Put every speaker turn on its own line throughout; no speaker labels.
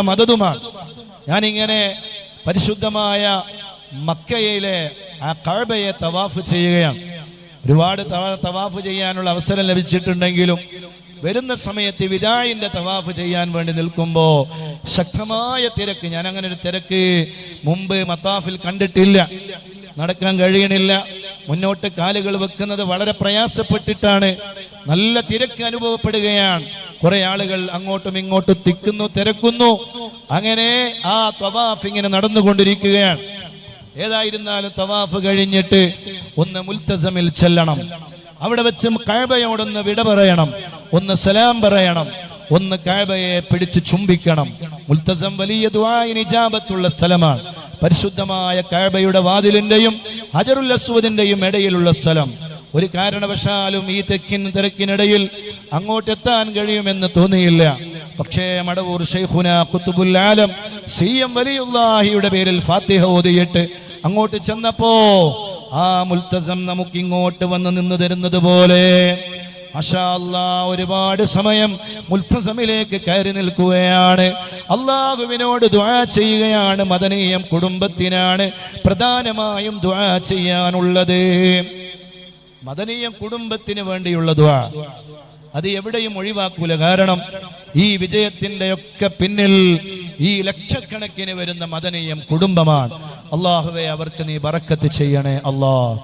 മദതുമാണ് ഞാനിങ്ങനെ പരിശുദ്ധമായ മക്കയിലെ ആ കഴബയെ തവാഫ് ചെയ്യുകയാണ്. ഒരുപാട് തവ- തവാഫ് ചെയ്യാനുള്ള അവസരം ലഭിച്ചിട്ടുണ്ടെങ്കിലും വരുന്ന സമയത്ത് വിദായിന്റെ തവാഫ് ചെയ്യാൻ വേണ്ടി നിൽക്കുമ്പോൾ ശക്തമായ തിരക്ക്. ഞാൻ അങ്ങനെ ഒരു തിരക്ക് മുമ്പ് മത്താഫിൽ കണ്ടിട്ടില്ല. നടക്കാൻ കഴിയണില്ല. മുന്നോട്ട് കാലുകൾ വെക്കുന്നത് വളരെ പ്രയാസപ്പെട്ടിട്ടാണ്. നല്ല തിരക്ക് അനുഭവപ്പെടുകയാണ്. കുറെ ആളുകൾ അങ്ങോട്ടും ഇങ്ങോട്ടും തിക്കുന്നു തിരക്കുന്നു. അങ്ങനെ ആ തവാഫ് ഇങ്ങനെ നടന്നുകൊണ്ടിരിക്കുകയാണ്. ഏതായിരുന്നാലും തവാഫ് കഴിഞ്ഞിട്ട് ഒന്ന് മുൽത്തസമിൽ ചെല്ലണം. അവിടെ വെച്ച് കഴബയോടൊന്ന് വിട പറയണം. ഒന്ന് സലാം പറയണം. ഒന്ന് കഴബയെ പിടിച്ച് ചുംബിക്കണം. മുൽത്തസം വലിയ ദുആഇന് ഇജാബത്തുള്ള സ്ഥലമാണ്. പരിശുദ്ധമായ കഴബയുടെ വാതിലിന്റെയും ഹജറുൽ അസ്വദിന്റെയും ഇടയിലുള്ള സ്ഥലം. ഒരു കാരണവശാലും ഈ തെക്കിൻ തിരക്കിനിടയിൽ അങ്ങോട്ടെത്താൻ കഴിയുമെന്ന് തോന്നിയില്ല. പക്ഷേ മടവൂർ ഷെയ്ഖുന കുത്തുബുൽ ആലം സി എം വലിയുല്ലാഹിയുടെ പേരിൽ ഫാത്തിഹ ഓതിയിട്ട് അങ്ങോട്ട് ചെന്നപ്പോ ആ മുൽത്തസം നമുക്ക് ഇങ്ങോട്ട് വന്ന് നിന്ന് തരുന്നത് പോലെ. ഒരുപാട് സമയം മുൽത്തസമിലേക്ക് കയറി നിൽക്കുകയാണ്. അള്ളാഹുവിനോട് ദ്വാ ചെയ്യുകയാണ് മദനീയം കുടുംബത്തിനാണ് പ്രധാനമായും ദ്വാ ചെയ്യാനുള്ളത്. മദനീയം കുടുംബത്തിന് വേണ്ടിയുള്ള ദുആ. അത് എവിടെയും ഒഴിവാക്കൂല. കാരണം ഈ വിജയത്തിന്റെ ഒക്കെ പിന്നിൽ ഈ ലക്ഷക്കണക്കിന് വരുന്ന മദനീയം കുടുംബമാണ്. അള്ളാഹുവെ അവർക്ക് നീ ബറക്കത്ത് ചെയ്യണേ അല്ലാ.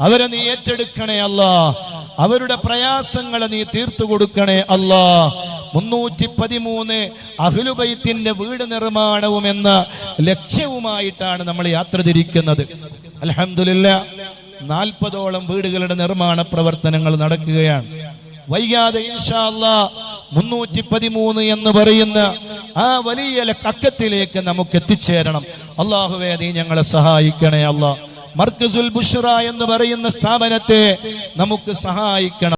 അവരെ നീ ഏറ്റെടുക്കണേ അല്ലാ. അവരുടെ പ്രയാസങ്ങളെ നീ തീർത്തു കൊടുക്കണേ അല്ലാ. മുന്നൂറ്റി പതിമൂന്ന് അഹ്ലുബൈത്തിന്റെ വീട് നിർമ്മാണവും എന്ന ലക്ഷ്യവുമായിട്ടാണ് നമ്മൾ യാത്ര തിരിക്കുന്നത്. അലഹമില്ല നാൽപ്പതോളം വീടുകളുടെ നിർമ്മാണ പ്രവർത്തനങ്ങൾ നടക്കുകയാണ്. വൈകാതെ മുന്നൂറ്റി പതിമൂന്ന് എന്ന് പറയുന്ന ആ വലിയ കക്കത്തിലേക്ക് നമുക്ക് എത്തിച്ചേരണം. അള്ളാഹുവേ നീ ഞങ്ങളെ സഹായിക്കണേ അള്ളാഹ് മർക്കസുൽ ബുഷ്റ എന്ന് പറയുന്ന സ്ഥാപനത്തെ നമുക്ക് സഹായിക്കണം.